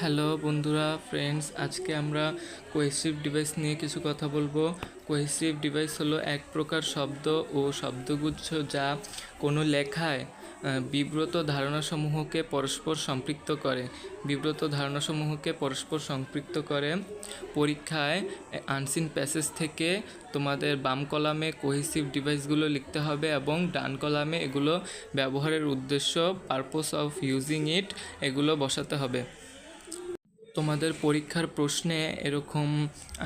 Hello বন্ধুরা friends আজকে আমরা কোহেসিভ ডিভাইস নিয়ে কিছু কথা বলব। কোহেসিভ ডিভাইস হলো এক প্রকার শব্দ ও শব্দগুচ্ছ যা কোনো লেখায় বিব্রত ধারণাসমূহকে পরস্পর সম্পৃক্ত করে। বিব্রত ধারণাসমূহকে পরস্পর সম্পৃক্ত করে। পরীক্ষায় আনসিন প্যাসেজ থেকে তোমাদের বাম কলামে কোহেসিভ ডিভাইসগুলো লিখতে হবে এবং ডান কলামে এগুলো ব্যবহারের উদ্দেশ্য পারপোস অফ ইউজিং ইট এগুলো বসাতে হবে। তোমাদের পরীক্ষার প্রশ্নে এরকম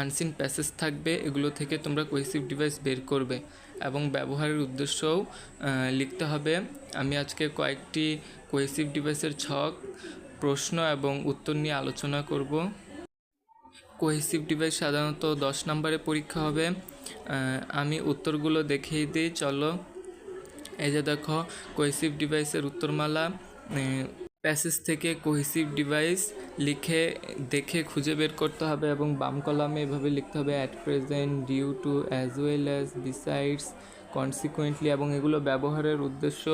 আনসিন প্যাসেজ থাকবে, এগুলো থেকে তোমরা কোয়েসিভ ডিভাইস বের করবে এবং ব্যবহারের উদ্দেশ্যও লিখতে হবে। আমি আজকে কয়েকটি কোয়েসিভ ডিভাইসের ছক, প্রশ্ন এবং উত্তর নিয়ে আলোচনা করব। কোহেসিভ ডিভাইস সাধারণত দশ নম্বরে পরীক্ষা হবে। আমি উত্তরগুলো দেখিয়ে দিই, চলো। এই যে দেখো কোহেসিভ ডিভাইসের উত্তরমালা প্যাসেজ থেকে কোহেসিভ ডিভাইস লিখে, দেখে খুঁজে বের করতে হবে এবং বাম কলামে এভাবে লিখতে হবে at present due to as well as besides consequently এবং এগুলো ব্যবহারের উদ্দেশ্য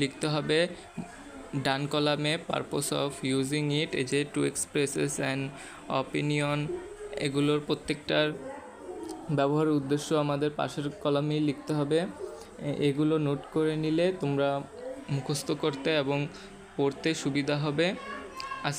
লিখতে হবে। ডান কলামে পারপোস অফ ইউজিং ইট যে টু এক্সপ্রেসেস অ্যান্ড অপিনিয়ন এগুলোর প্রত্যেকটার ব্যবহারের উদ্দেশ্য আমাদের পাশের কলামেই লিখতে হবে। এগুলো নোট করে নিলে তোমরা মুখস্থ করতে এবং পড়তে সুবিধা হবে। আজ